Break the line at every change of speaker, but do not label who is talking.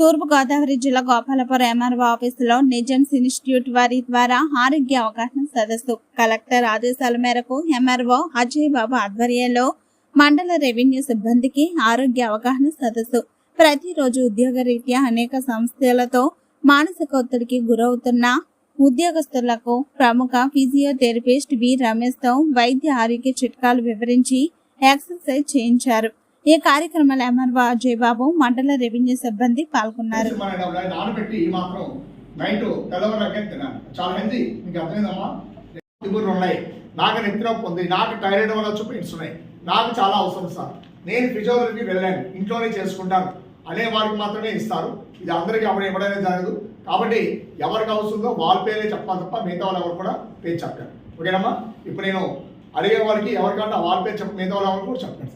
తూర్పుగోదావరి జిల్లా గోపాలపురం ఎంఆర్ఓ ఆఫీసులో నిజమ్స్ ఇన్స్టిట్యూట్ వారి ద్వారా ఆరోగ్య అవగాహన సదస్సు. కలెక్టర్ ఆదేశాల మేరకు ఎంఆర్ఓ అజయ్ బాబు ఆధ్వర్యంలో మండల రెవెన్యూ సిబ్బందికి ఆరోగ్య అవగాహన సదస్సు. ప్రతిరోజు ఉద్యోగరీత్యా అనేక సంస్థలతో మానసిక ఒత్తిడికి గురవుతున్న ఉద్యోగస్తులకు ప్రముఖ ఫిజియోథెరపిస్ట్ వి రమేష్తో వైద్య ఆరోగ్య చిట్కాలు వివరించి ఎక్సర్సైజ్ చేయించారు. ఈ కార్యక్రమంలో ఎంఆర్ఓ అజయ్ బాబు మండల రెవెన్యూ సిబ్బంది పాల్గొన్నారు.
మన ఈ మాత్రం నైట్ చాలా ఉన్నాయి. నాకు నెత్తి పొంది ఉంది. నాకు థైరాయిడ్ వల్ల వచ్చి పెయిన్స్ ఉన్నాయి. నాకు చాలా అవసరం సార్. నేను ఫిజియోథెరపీ వెళ్ళాను. ఇంట్లోనే చేసుకుంటాను. అనే వారికి మాత్రమే ఇస్తారు. ఇది అందరికీ అప్పుడు ఇవ్వడమే జరగదు. కాబట్టి ఎవరికి అవసరందో వాళ్ళ పేరే చెప్పాలి తప్ప మిగతా వాళ్ళు ఎవరు కూడా పేరు చెప్పారు ఓకేనమ్మా? ఇప్పుడు నేను అడిగే వాళ్ళకి ఎవరికంటే వాళ్ళ పేరు చెప్ప మిగతా వాళ్ళు ఎవరు కూడా చెప్పండి సార్.